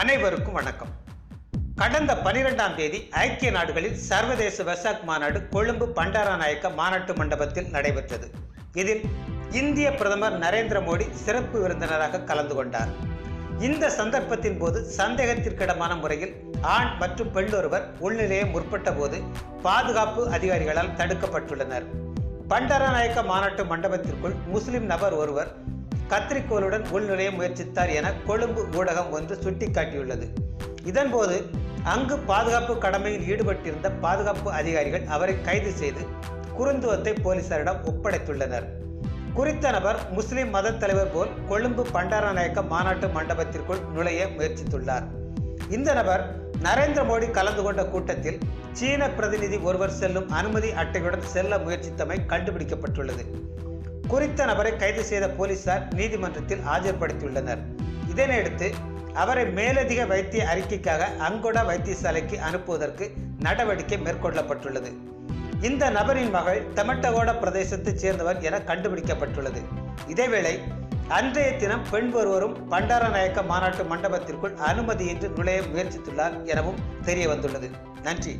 அனைவருக்கும் வணக்கம். கடந்த பனிரெண்டாம் தேதி ஐக்கிய நாடுகளில் சர்வதேச வெசாக் மாநாடு கொழும்பு பண்டாரநாயக்க மாநாட்டு மண்டபத்தில் நடைபெற்றது. இதில் இந்திய பிரதமர் நரேந்திர மோடி சிறப்பு விருந்தினராக கலந்து கொண்டார். இந்த சந்தர்ப்பத்தின் போது சந்தேகத்திற்கிடமான முறையில் ஆண் மற்றும் பெண்ணொருவர் உள்நிலையை முற்பட்ட போது பாதுகாப்பு அதிகாரிகளால் தடுக்கப்பட்டுள்ளனர். பண்டாரநாயக்க மாநாட்டு மண்டபத்திற்குள் முஸ்லிம் நபர் ஒருவர் கத்திரிக்கோலுடன் உள்நுழைய முயற்சித்தார் என கொழும்பு ஊடகம் ஒன்று சுட்டிக்காட்டியுள்ளது. இதன்போது அங்கு பாதுகாப்பு கடமையில் ஈடுபட்டிருந்த பாதுகாப்பு அதிகாரிகள் அவரை கைது செய்து குறுந்துவத்தை போலீசாரிடம் ஒப்படைத்துள்ளனர். குறித்த நபர் முஸ்லிம் மத தலைவர் போல் கொழும்பு பண்டாரநாயக்க மாநாட்டு மண்டபத்திற்குள் நுழைய முயற்சித்துள்ளார். இந்த நபர் நரேந்திர மோடி கலந்து கொண்ட கூட்டத்தில் சீன பிரதிநிதி ஒருவர் செல்லும் அனுமதி அட்டையுடன் செல்ல முயற்சித்தமை கண்டுபிடிக்கப்பட்டுள்ளது. குறித்த நபரை கைது செய்த போலீசார் நீதிமன்றத்தில் ஆஜர்படுத்தியுள்ளனர். இதனையடுத்து அவரை மேலதிக வைத்திய அறிக்கைக்காக அங்கொடா வைத்தியசாலைக்கு அனுப்புவதற்கு நடவடிக்கை மேற்கொள்ளப்பட்டுள்ளது. இந்த நபரின் மகள் தெமட்டகோட பிரதேசத்தைச் சேர்ந்தவர் என கண்டுபிடிக்கப்பட்டுள்ளது. இதேவேளை அன்றைய தினம் பெண் ஒருவரும் பண்டாரநாயக்க மாநாட்டு மண்டபத்திற்குள் அனுமதியின்றி நுழைய முயற்சித்துள்ளார் எனவும் தெரிய வந்துள்ளது நன்றி.